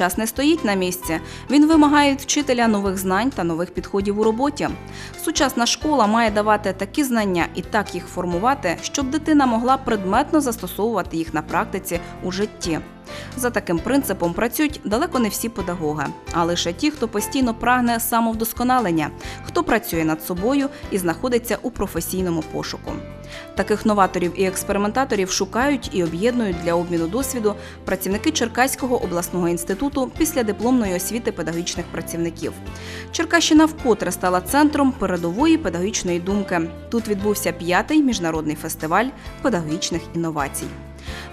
час не стоїть на місці. Він вимагає від вчителя нових знань та нових підходів у роботі. Сучасна школа має давати такі знання і так їх формувати, щоб дитина могла предметно застосовувати їх на практиці у житті. За таким принципом працюють далеко не всі педагоги, а лише ті, хто постійно прагне самовдосконалення, хто працює над собою і знаходиться у професійному пошуку. Таких новаторів і експериментаторів шукають і об'єднують для обміну досвіду працівники Черкаського обласного інституту після дипломної освіти педагогічних працівників. Черкащина вкотре стала центром передової педагогічної думки. Тут відбувся п'ятий міжнародний фестиваль педагогічних інновацій.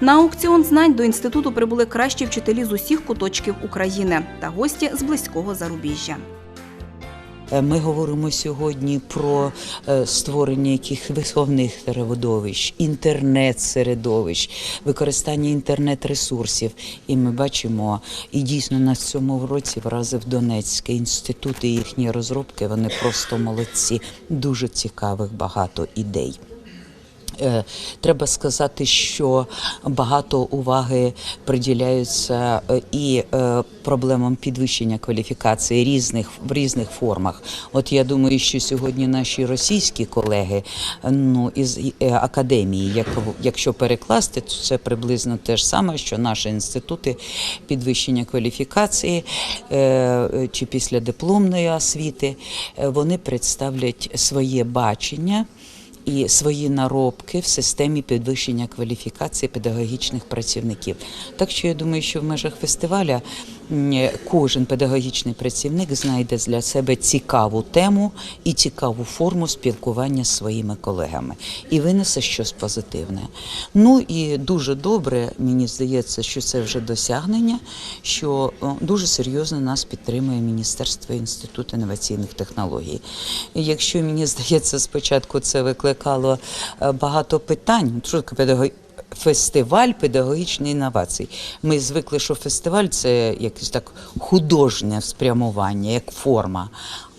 На аукціон знань до інституту прибули кращі вчителі з усіх куточків України та гості з близького зарубіжжя. Е, Ми говоримо сьогодні про е, створення яких виховних середовищ, інтернет-середовищ, використання інтернет-ресурсів. І ми бачимо, і дійсно на цьому році вразив Донецький інститут і їхні розробки. Вони просто молодці, дуже цікавих багато ідей. Е, Треба сказати, що багато уваги приділяється е, і е, проблемам підвищення кваліфікації різних в різних формах. От я думаю, що сьогодні наші російські колеги, ну із академії, як якщо перекласти, то це приблизно те ж саме, що наші інститути підвищення кваліфікації чи після дипломної освіти, вони представлять своє бачення і свої наробки в системі підвищення кваліфікації педагогічних працівників. Так що я думаю, що в межах фестиваля кожен педагогічний працівник знайде для себе цікаву тему і цікаву форму спілкування з своїми колегами і винесе щось позитивне. Ну і дуже добре, мені здається, що це вже досягнення, що дуже серйозно нас підтримує Міністерство інституту інноваційних технологій. Якщо мені здається, спочатку це викликало е, багато питань, що таке педагог... Фестиваль педагогічної інновацій. Ми звикли, що фестиваль це якесь так художнє спрямування, як форма.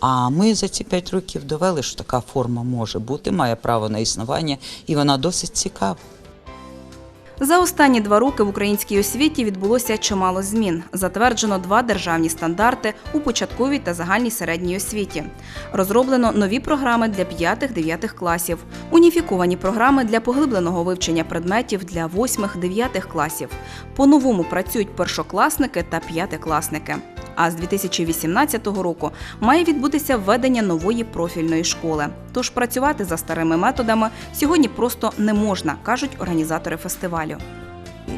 А ми за ці п'ять років довели, що така форма може бути, має право на існування, і вона досить цікава. За останні два роки в українській освіті відбулося чимало змін. Затверджено два державні стандарти у початковій та загальній середній освіті. Розроблено нові програми для 5-9 класів, уніфіковані програми для поглибленого вивчення предметів для 8-9 класів. По-новому працюють першокласники та п'ятикласники. А з 2018 року має відбутися введення нової профільної школи. Тож працювати за старими методами сьогодні просто не можна, кажуть організатори фестивалю.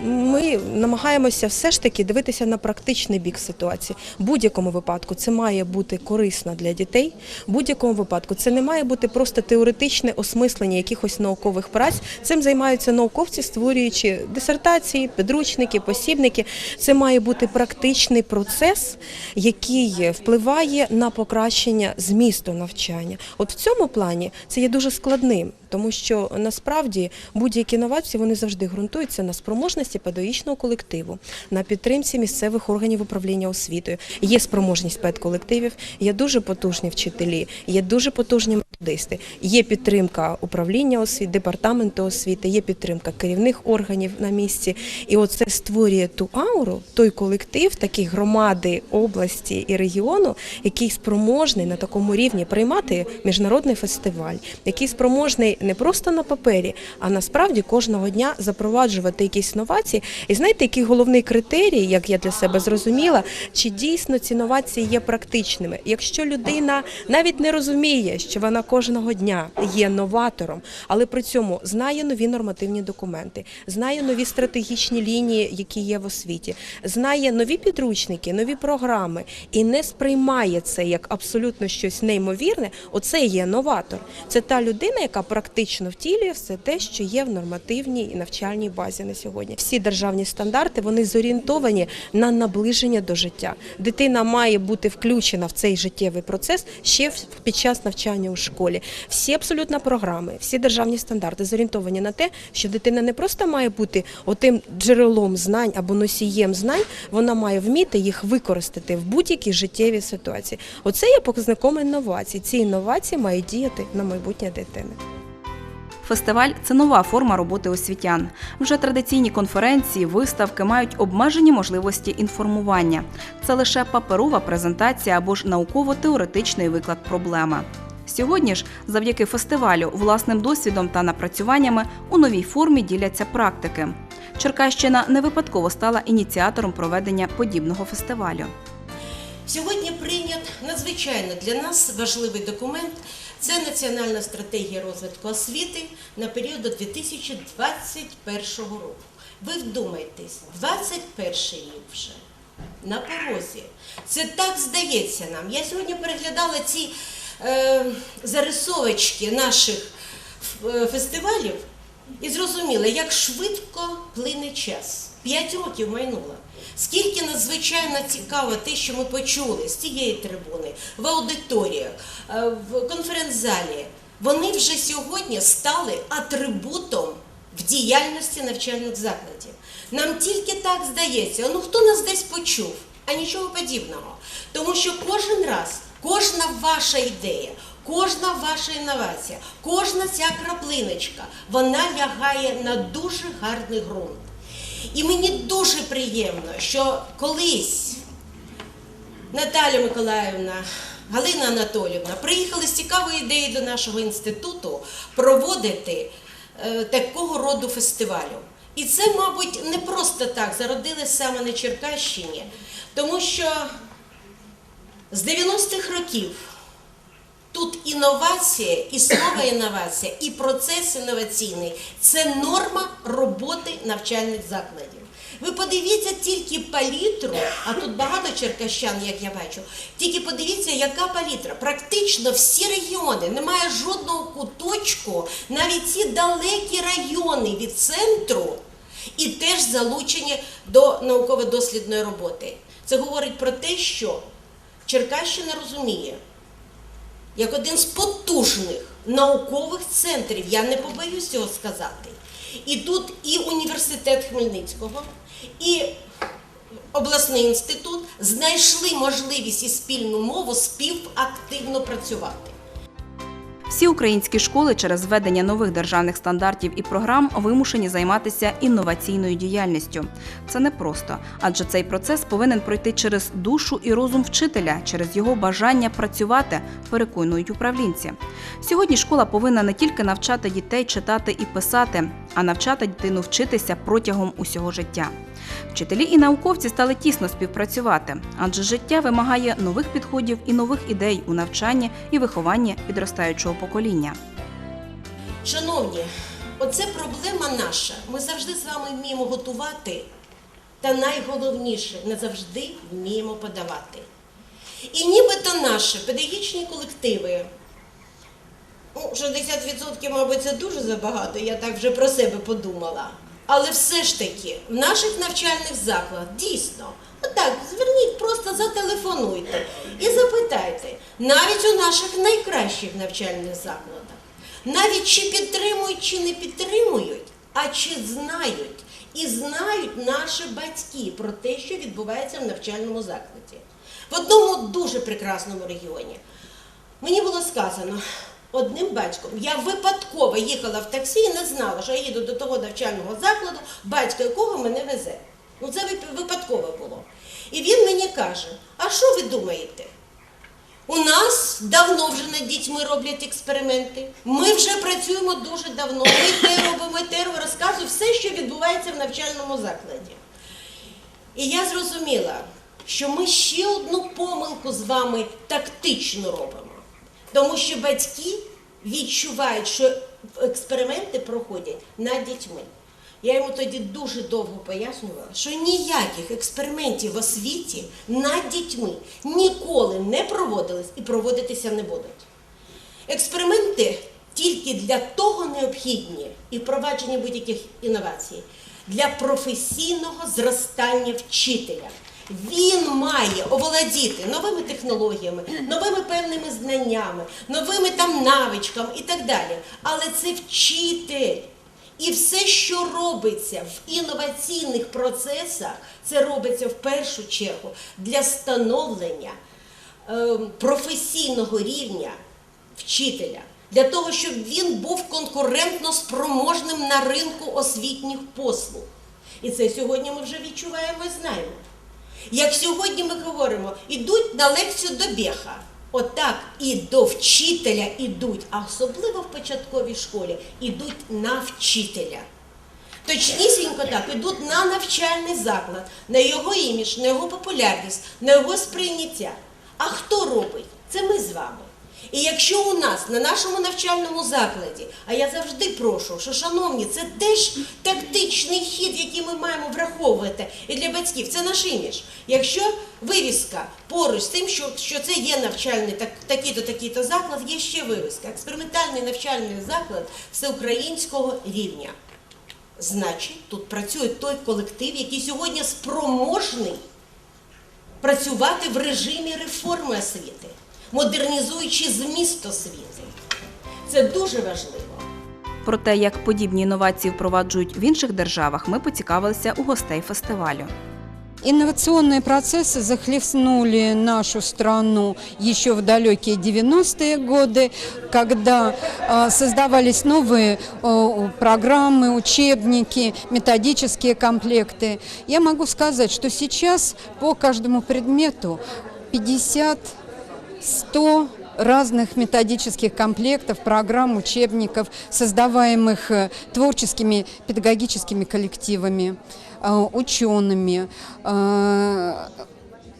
Ми намагаємося все ж таки дивитися на практичний бік ситуації. В будь-якому випадку це має бути корисно для дітей. Будь-якому випадку це не має бути просто теоретичне осмислення якихось наукових праць. Цим займаються науковці, створюючи дисертації, підручники, посібники. Це має бути практичний процес, який впливає на покращення змісту навчання. От в цьому плані це є дуже складним. Тому що насправді будь-які інновації вони завжди ґрунтуються на спроможності педагогічного колективу, на підтримці місцевих органів управління освітою. Є спроможність педколективів, є дуже потужні вчителі, є дуже потужні методисти, є підтримка управління освіти, департаменту освіти, є підтримка керівних органів на місці. І оце створює ту ауру, той колектив, такі громади області і регіону, який спроможний на такому рівні приймати міжнародний фестиваль, який спроможний не просто на папері, а насправді кожного дня запроваджувати якісь новації. І знаєте, який головний критерій, як я для себе зрозуміла, чи дійсно ці новації є практичними. Якщо людина навіть не розуміє, що вона кожного дня є новатором, але при цьому знає нові нормативні документи, знає нові стратегічні лінії, які є в освіті, знає нові підручники, нові програми і не сприймає це як абсолютно щось неймовірне, оце є новатор. Це та людина, яка практично втілює все те, що є в нормативній і навчальній базі на сьогодні. Всі державні стандарти вони зорієнтовані на наближення до життя. Дитина має бути включена в цей життєвий процес ще під час навчання у школі. Всі абсолютно програми, всі державні стандарти зорієнтовані на те, що дитина не просто має бути отим джерелом знань або носієм знань, вона має вміти їх використати в будь-якій життєвій ситуації. Оце є показником інновацій. Ці інновації мають діяти на майбутнє дитини. Фестиваль це нова форма роботи освітян. Вже традиційні конференції, виставки мають обмежені можливості інформування. Це лише паперова презентація або ж науково-теоретичний виклад проблеми. Сьогодні ж, завдяки фестивалю, власним досвідом та напрацюваннями у новій формі діляться практики. Черкащина не випадково стала ініціатором проведення подібного фестивалю. Сьогодні прийнят надзвичайно для нас важливий документ. Це Національна стратегія розвитку освіти на період до 2021 року. Ви вдумайтесь, 21 рік вже на порозі. Це так здається нам. Я сьогодні переглядала ці зарисовочки наших е, фестивалів і зрозуміла, як швидко плине час. П'ять років майнуло. Скільки надзвичайно цікаво те, що ми почули з цієї трибуни, в аудиторіях, е, в конференц-залі, вони вже сьогодні стали атрибутом в діяльності навчальних закладів. Нам тільки так здається, ну хто нас десь почув, а нічого подібного. Тому що кожен раз, кожна ваша ідея, кожна ваша інновація, кожна ця краплиночка, вона лягає на дуже гарний ґрунт. І мені дуже приємно, що колись Наталя Миколаївна, Галина Анатолівна приїхали з цікавою ідеєю до нашого інституту проводити е, такого роду фестивалю. І це, мабуть, не просто так зародилось саме на Черкащині, тому що з 90-х років Тут інновація, і слово інновація, і процес інноваційний це норма роботи навчальних закладів. Ви подивіться тільки палітру, а тут багато черкащан, як я бачу. Тільки подивіться, яка палітра. Практично всі регіони, немає жодного куточку, навіть ці далекі райони від центру, і теж залучені до науково-дослідної роботи. Це говорить про те, що Черкащина розуміє як один з потужних наукових центрів, я не побоюсь цього сказати. І тут і університет Хмельницького, і обласний інститут знайшли можливість і спільну мову співактивно працювати. Всі українські школи через введення нових державних стандартів і програм вимушені займатися інноваційною діяльністю. Це непросто, адже цей процес повинен пройти через душу і розум вчителя, через його бажання працювати, переконують управлінці. Сьогодні школа повинна не тільки навчати дітей читати і писати, а навчати дитину вчитися протягом усього життя. Вчителі і науковці стали тісно співпрацювати, адже життя вимагає нових підходів і нових ідей у навчанні і вихованні підростаючого покоління. Шановні, оце проблема наша. Ми завжди з вами вміємо готувати, та найголовніше не завжди вміємо подавати. І нібито наші педагогічні колективи, ну, 60%, мабуть, це дуже забагато, я так вже про себе подумала. Але все ж таки, в наших навчальних закладах дійсно, отак, зверніть, просто зателефонуйте і запитайте, навіть у наших найкращих навчальних закладах, навіть чи підтримують, чи не підтримують, а чи знають і знають наші батьки про те, що відбувається в навчальному закладі. В одному дуже прекрасному регіоні мені було сказано одним батьком, я випадково їхала в таксі і не знала, що я їду до того навчального закладу, батько якого мене везе. Ну це випадково було. І він мені каже: а що ви думаєте? У нас давно вже над дітьми роблять експерименти. Ми вже працюємо дуже давно. Ми те робимо, те робимо, розказую все, що відбувається в навчальному закладі. І я зрозуміла, що ми ще одну помилку з вами тактично робимо. Тому що батьки відчувають, що експерименти проходять над дітьми. Я йому тоді дуже довго пояснювала, що ніяких експериментів в освіті над дітьми ніколи не проводились і проводитися не будуть. Експерименти тільки для того необхідні і впровадження будь-яких інновацій для професійного зростання вчителя. Він має оволодіти новими технологіями, новими певними знаннями, новими там навичками і так далі. Але це вчитель. І все, що робиться в інноваційних процесах, це робиться в першу чергу для становлення ем, професійного рівня вчителя, для того, щоб він був конкурентно спроможним на ринку освітніх послуг. І це сьогодні ми вже відчуваємо і знаємо. Як сьогодні ми говоримо, ідуть на лекцію до Беха. Отак і до вчителя ідуть, а особливо в початковій школі ідуть на вчителя. Точнісінько так, ідуть на навчальний заклад, на його імідж, на його популярність, на його сприйняття. А хто робить? Це ми з вами. І якщо у нас на нашому навчальному закладі, а я завжди прошу, що, шановні, це теж тактичний хід, який ми маємо враховувати і для батьків, це наш імідж. Якщо вивіска поруч з тим, що, що це є навчальний так, такий-то, такий-то заклад, є ще вивіска. Експериментальний навчальний заклад всеукраїнського рівня. Значить, тут працює той колектив, який сьогодні спроможний працювати в режимі реформи освіти, модернізуючи зміст освіти. Це дуже важливо. Про те, як подібні інновації впроваджують в інших державах, ми поцікавилися у гостей фестивалю. Инновационные процессы захлестнули нашу страну еще в далекие 90-е годы, когда э, создавались новые э, программы, учебники, методические комплекты. Я могу сказать, что сейчас по каждому предмету 50 100 разных методических комплектов, программ, учебников, создаваемых э, творческими педагогическими коллективами, э, учеными.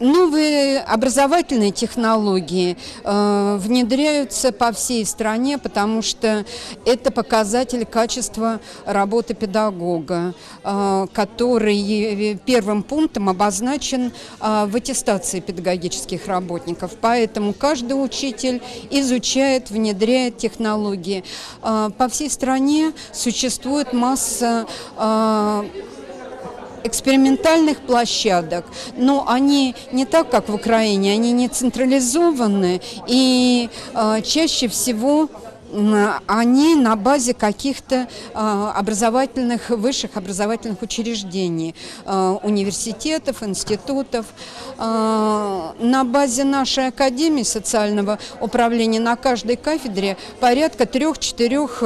Э, Новые образовательные технологии э, внедряются по всей стране, потому что это показатель качества работы педагога, э, который первым пунктом обозначен э, в аттестации педагогических работников. Поэтому каждый учитель изучает, внедряет технологии. Э, по всей стране существует масса э, экспериментальных площадок, но они не так, как в Украине, они не централизованы и э, чаще всего м, они на базе каких-то э, образовательных, высших образовательных учреждений, э, университетов, институтов. Э, На базе нашей Академии социального управления на каждой кафедре порядка трех-четырех,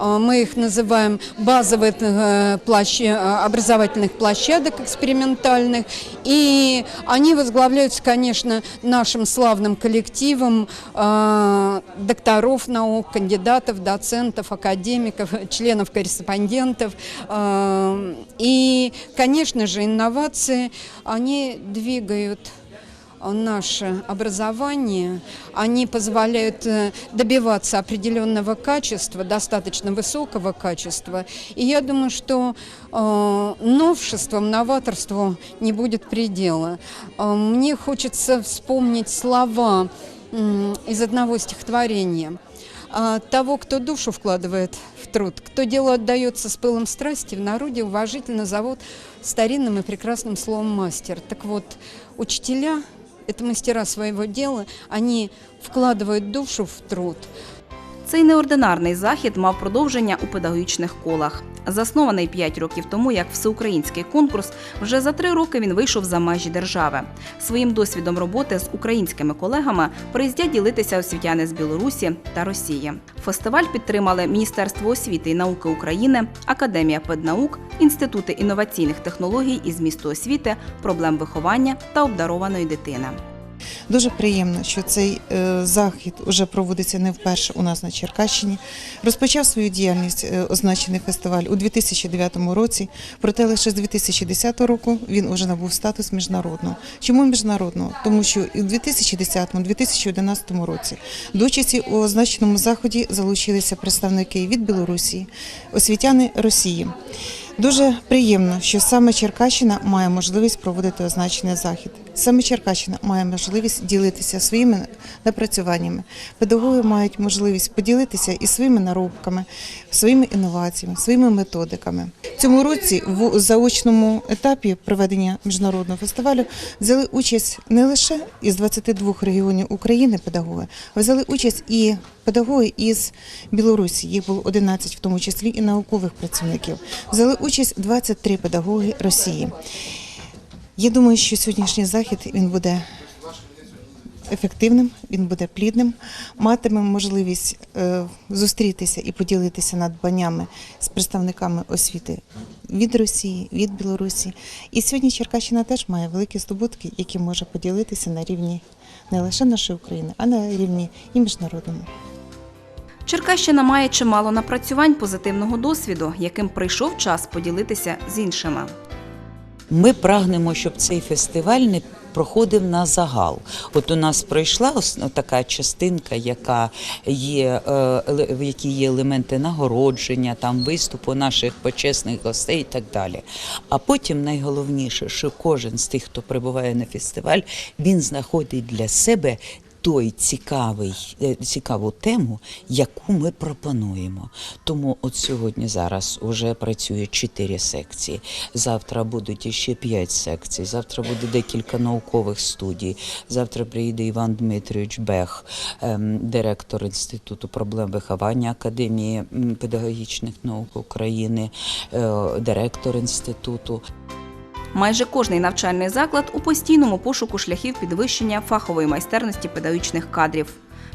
мы их называем базовых э, площ- э, образовательных площадок экспериментальных. И они возглавляются, конечно, нашим славным коллективом докторов наук, кандидатов, доцентов, академиков, членов-корреспондентов. Э, И, конечно же, инновации, они двигают наше образование, они позволяют э, добиваться определенного качества, достаточно высокого качества. И я думаю, что э, новшествам, новаторству не будет предела. Мне хочется вспомнить слова из одного стихотворения того, кто душу вкладывает в труд, кто делу отдается с пылом страсти, в народе уважительно зовут старинным и прекрасным словом мастер. Так вот, учителя – это мастера своего дела, они вкладывают душу в труд, цей неординарний захід мав продовження у педагогічних колах. Заснований 5 років тому як всеукраїнський конкурс, вже за три роки він вийшов за межі держави. Своїм досвідом роботи з українськими колегами приїздять ділитися освітяни з Білорусі та Росії. Фестиваль підтримали Міністерство освіти і науки України, Академія педнаук, інститути інноваційних технологій і змісту освіти, проблем виховання та обдарованої дитини. Дуже приємно, що цей е, захід вже проводиться не вперше у нас на Черкащині. Розпочав свою діяльність е, означений фестиваль у 2009 році, проте лише з 2010 року він уже набув статус міжнародного. Чому міжнародного? Тому що в 2010-2011 році до участі у означеному заході залучилися представники від Білорусі, освітяни Росії. Дуже приємно, що саме Черкащина має можливість проводити означений захід. Саме Черкащина має можливість ділитися своїми напрацюваннями. Педагоги мають можливість поділитися і своїми наробками, своїми інноваціями, своїми методиками. Цьому році в заочному етапі проведення міжнародного фестивалю взяли участь не лише із 22 регіонів України педагоги, а взяли участь і педагоги із Білорусі. Їх було 11, в тому числі і наукових працівників. Взяли участь 23 педагоги Росії. Я думаю, що сьогоднішній захід він буде ефективним, він буде плідним, матиме можливість е, зустрітися і поділитися надбаннями з представниками освіти від Росії, від Білорусі. І сьогодні Черкащина теж має великі здобутки, які може поділитися на рівні не лише нашої України, а на рівні і міжнародному. Черкащина має чимало напрацювань позитивного досвіду, яким прийшов час поділитися з іншими. Ми прагнемо, щоб цей фестиваль не проходив на загал. От у нас пройшла ну, така частинка, яка є, е, в якій є елементи нагородження, там виступу наших почесних гостей і так далі. А потім найголовніше, що кожен з тих, хто прибуває на фестиваль, він знаходить для себе той цікавий, е, цікаву тему, яку ми пропонуємо. Тому от сьогодні зараз вже працює чотири секції. Завтра будуть іще п'ять секцій. Завтра буде декілька наукових студій. Завтра приїде Іван Дмитрович Бех, ем, директор інституту проблем виховання Академії педагогічних наук України, е, директор інституту. Майже кожний навчальний заклад у постійному пошуку шляхів підвищення фахової майстерності педагогічних кадрів.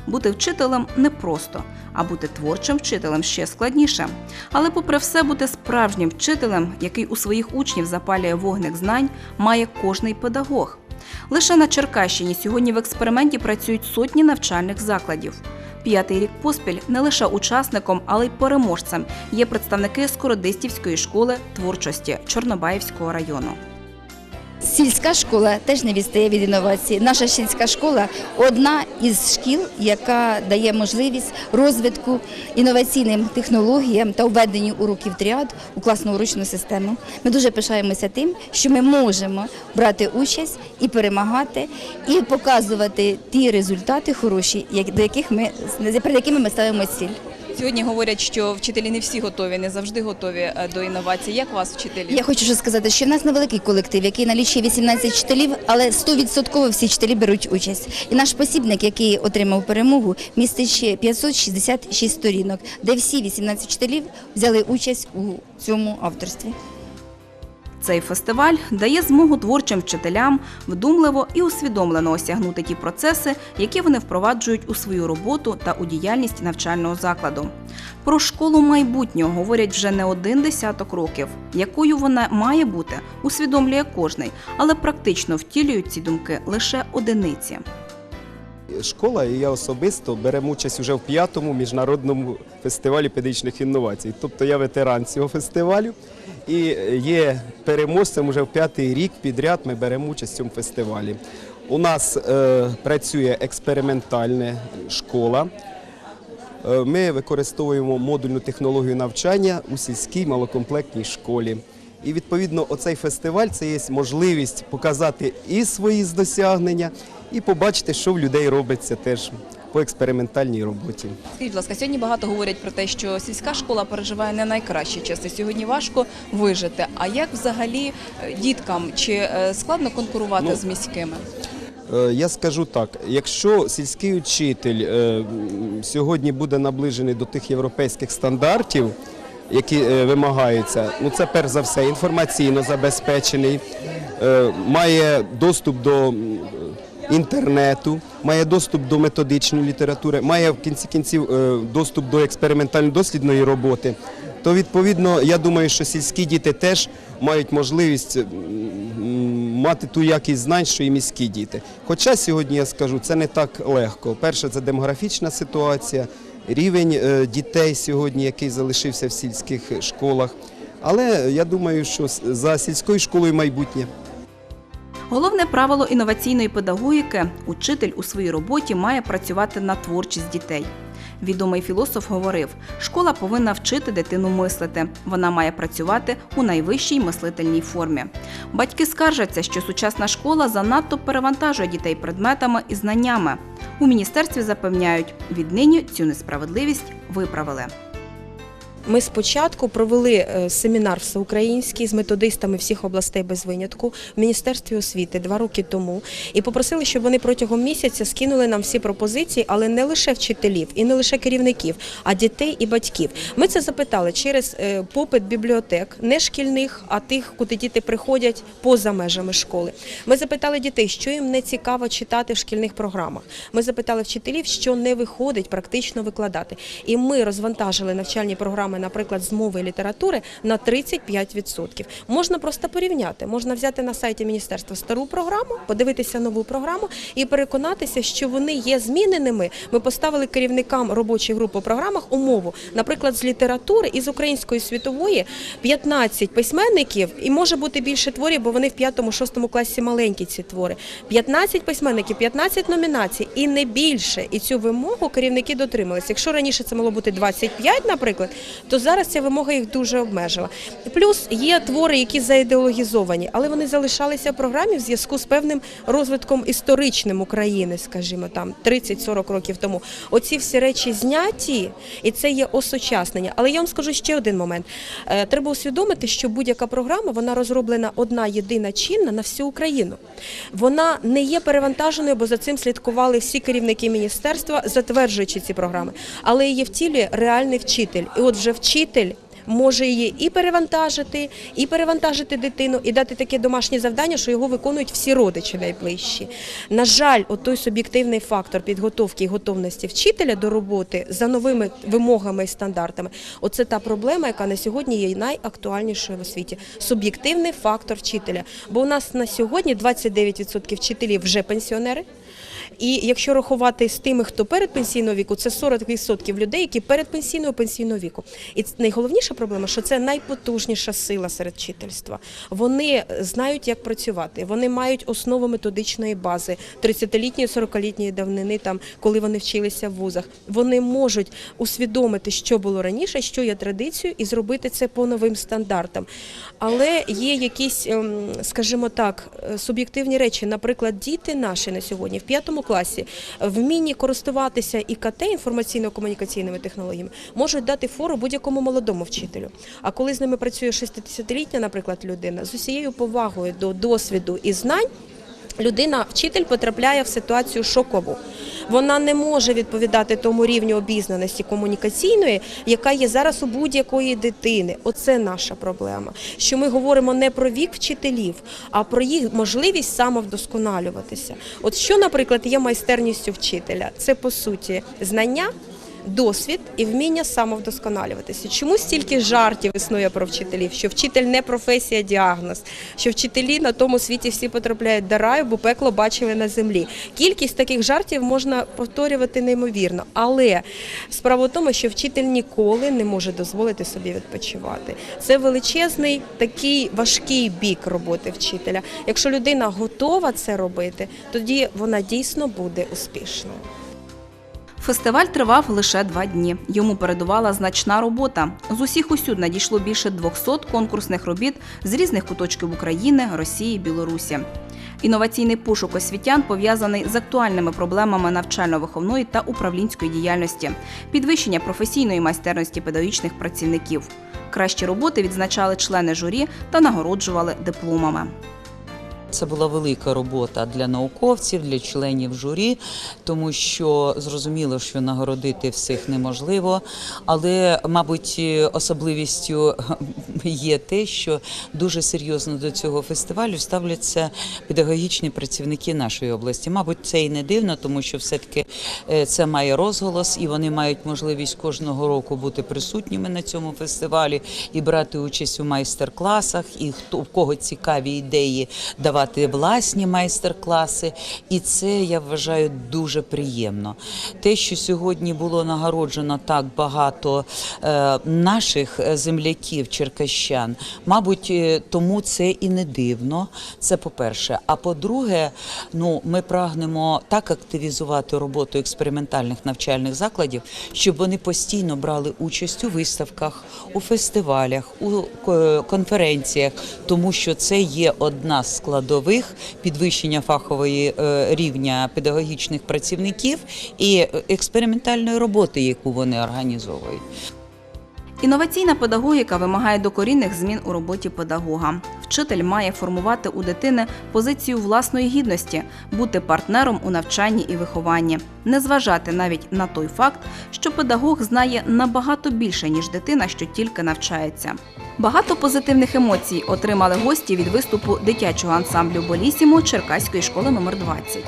Бути вчителем непросто, а бути творчим вчителем ще складніше. Але, попри все, бути справжнім вчителем, який у своїх учнів запалює вогник знань, має кожний педагог. Лише на Черкащині сьогодні в експерименті працюють сотні навчальних закладів. П'ятий рік поспіль не лише учасником, але й переможцем є представники Скородистівської школи творчості Чорнобаївського району. Сільська школа теж не відстає від інновацій. Наша сільська школа одна із шкіл, яка дає можливість розвитку інноваційним технологіям та введенню уроків тріад у класну урочну систему. Ми дуже пишаємося тим, що ми можемо брати участь і перемагати, і показувати ті результати хороші, до яких ми якими ми ставимо ціль. Сьогодні говорять, що вчителі не всі готові, не завжди готові е, до інновацій. Як вас вчителі? Я хочу сказати, що в нас невеликий колектив, який налічує 18 вчителів, але 100% всі вчителі беруть участь. І наш посібник, який отримав перемогу, містить 566 сторінок, де всі 18 вчителів взяли участь у цьому авторстві. Цей фестиваль дає змогу творчим вчителям вдумливо і усвідомлено осягнути ті процеси, які вони впроваджують у свою роботу та у діяльність навчального закладу. Про школу майбутнього говорять вже не один десяток років. Якою вона має бути, усвідомлює кожний, але практично втілюють ці думки лише одиниці. Школа і я особисто беремо участь уже в п'ятому міжнародному фестивалі педагогічних інновацій. Тобто я ветеран цього фестивалю і є переможцем уже в п'ятий рік підряд. Ми беремо участь в цьому фестивалі. У нас е, працює експериментальна школа. Е, Ми використовуємо модульну технологію навчання у сільській малокомплектній школі. І відповідно, оцей фестиваль це є можливість показати і свої досягнення, і побачити, що в людей робиться теж по експериментальній роботі. Скажіть, будь ласка, сьогодні багато говорять про те, що сільська школа переживає не найкращі часи. Сьогодні важко вижити. А як взагалі е, діткам чи е, складно конкурувати Ну, з міськими? Е, Я скажу так: якщо сільський учитель сьогодні буде наближений до тих європейських стандартів, які вимагаються, ну це перш за все інформаційно забезпечений, має доступ до інтернету, має доступ до методичної літератури, має в кінці кінців е, доступ до експериментально-дослідної роботи. То відповідно, я думаю, що сільські діти теж мають можливість мати ту якість знань, що і міські діти. Хоча сьогодні я скажу, це не так легко. Перше, це демографічна ситуація, рівень е, дітей сьогодні, який залишився в сільських школах. Але я думаю, що за сільською школою майбутнє. Головне правило інноваційної педагогіки учитель у своїй роботі має працювати на творчість дітей. Відомий філософ говорив: школа повинна вчити дитину мислити. Вона має працювати у найвищій мислительній формі. Батьки скаржаться, що сучасна школа занадто перевантажує дітей предметами і знаннями. У міністерстві запевняють, віднині цю несправедливість виправили. Ми спочатку провели е, семінар всеукраїнський з методистами всіх областей без винятку в Міністерстві освіти два роки тому і попросили, щоб вони протягом місяця скинули нам всі пропозиції, але не лише вчителів і не лише керівників, а дітей і батьків. Ми це запитали через е, попит бібліотек, не шкільних, а тих, куди діти приходять поза межами школи. Ми запитали дітей, що їм не цікаво читати в шкільних програмах. Ми запитали вчителів, що не виходить практично викладати. І ми розвантажили навчальні програми, наприклад, з мови і літератури на 35%. Можна просто порівняти. Можна взяти на сайті міністерства стару програму, подивитися нову програму і переконатися, що вони є зміненими. Ми поставили керівникам робочих груп по програмах умову, наприклад, з літератури і з української світової 15 письменників, і може бути більше творів, бо вони в 5-6 класі маленькі ці твори. 15 письменників, 15 номінацій і не більше. І цю вимогу керівники дотрималися. Якщо раніше це могло бути 25, наприклад, то зараз ця вимога їх дуже обмежила. Плюс є твори, які заідеологізовані, але вони залишалися в програмі в зв'язку з певним розвитком історичним України, скажімо, там 30-40 років тому. Оці всі речі зняті, і це є осучаснення. Але я вам скажу ще один момент. Е, Треба усвідомити, що будь-яка програма вона розроблена одна єдина чинна на всю Україну. Вона не є перевантаженою, бо за цим слідкували всі керівники міністерства, затверджуючи ці програми. Але її втілює реальний вчитель. І от вже вчитель. Може її і перевантажити, і перевантажити дитину, і дати таке домашнє завдання, що його виконують всі родичі найближчі. На жаль, той суб'єктивний фактор підготовки і готовності вчителя до роботи за новими вимогами і стандартами. Оце та проблема, яка на сьогодні є найактуальнішою в освіті. Суб'єктивний фактор вчителя. Бо у нас на сьогодні 29% вчителів вже пенсіонери. І якщо рахувати з тими, хто перед пенсійного віку, це 40% людей, які перед пенсійного пенсійного віку. І найголовніша проблема, що це найпотужніша сила серед вчительства. Вони знають, як працювати. Вони мають основу методичної бази 30-літньої, 40-літньої давнини, там коли вони вчилися в вузах. Вони можуть усвідомити, що було раніше, що є традицією, і зробити це по новим стандартам. Але є якісь, ем, скажімо так, е, суб'єктивні речі. Наприклад, діти наші на сьогодні в п'ятому класі вмінні користуватися ІКТ інформаційно-комунікаційними технологіями можуть дати фору будь-якому молодому вчителю. А коли з ними працює 60-літня, наприклад, людина з усією повагою до досвіду і знань. Людина, вчитель потрапляє в ситуацію шокову. Вона не може відповідати тому рівню обізнаності комунікаційної, яка є зараз у будь-якої дитини. Оце наша проблема. Що ми говоримо не про вік вчителів, а про їх можливість самовдосконалюватися. От що, наприклад, є майстерністю вчителя? Це по суті знання. Досвід і вміння самовдосконалюватися. Чому стільки жартів існує про вчителів? Що вчитель не професія, діагноз, що вчителі на тому світі всі потрапляють до раю, бо пекло бачили на землі. Кількість таких жартів можна повторювати неймовірно, але справа в тому, що вчитель ніколи не може дозволити собі відпочивати. Це величезний такий важкий бік роботи вчителя. Якщо людина готова це робити, тоді вона дійсно буде успішною. Фестиваль тривав лише два дні. Йому передувала значна робота. З усіх усюд надійшло більше 200 конкурсних робіт з різних куточків України, Росії, Білорусі. Інноваційний пошук освітян пов'язаний з актуальними проблемами навчально-виховної та управлінської діяльності, підвищення професійної майстерності педагогічних працівників. Кращі роботи відзначали члени журі та нагороджували дипломами. Це була велика робота для науковців, для членів журі, тому що зрозуміло, що нагородити всіх неможливо. Але, мабуть, особливістю є те, що дуже серйозно до цього фестивалю ставляться педагогічні працівники нашої області. Мабуть, це і не дивно, тому що все-таки е, це має розголос, і вони мають можливість кожного року бути присутніми на цьому фестивалі і брати участь у майстер-класах, і хто в кого цікаві ідеї давати власні майстер-класи. І це я вважаю дуже приємно. Те, що сьогодні було нагороджено так багато е, наших е, земляків, черкащан, мабуть, е, тому це і не дивно. Це по-перше. А по-друге, ну ми прагнемо так активізувати роботу експериментальних навчальних закладів, щоб вони постійно брали участь у виставках, у фестивалях, у конференціях, тому що це є одна з складових підвищення фахової е, рівня педагогічних працівників і е, експериментальної роботи, яку вони організовують. Інноваційна педагогіка вимагає докорінних змін у роботі педагога. Вчитель має формувати у дитини позицію власної гідності, бути партнером у навчанні і вихованні, не зважати навіть на той факт, що педагог знає набагато більше, ніж дитина, що тільки навчається. Багато позитивних емоцій отримали гості від виступу дитячого ансамблю Болісімо Черкаської школи номер 20.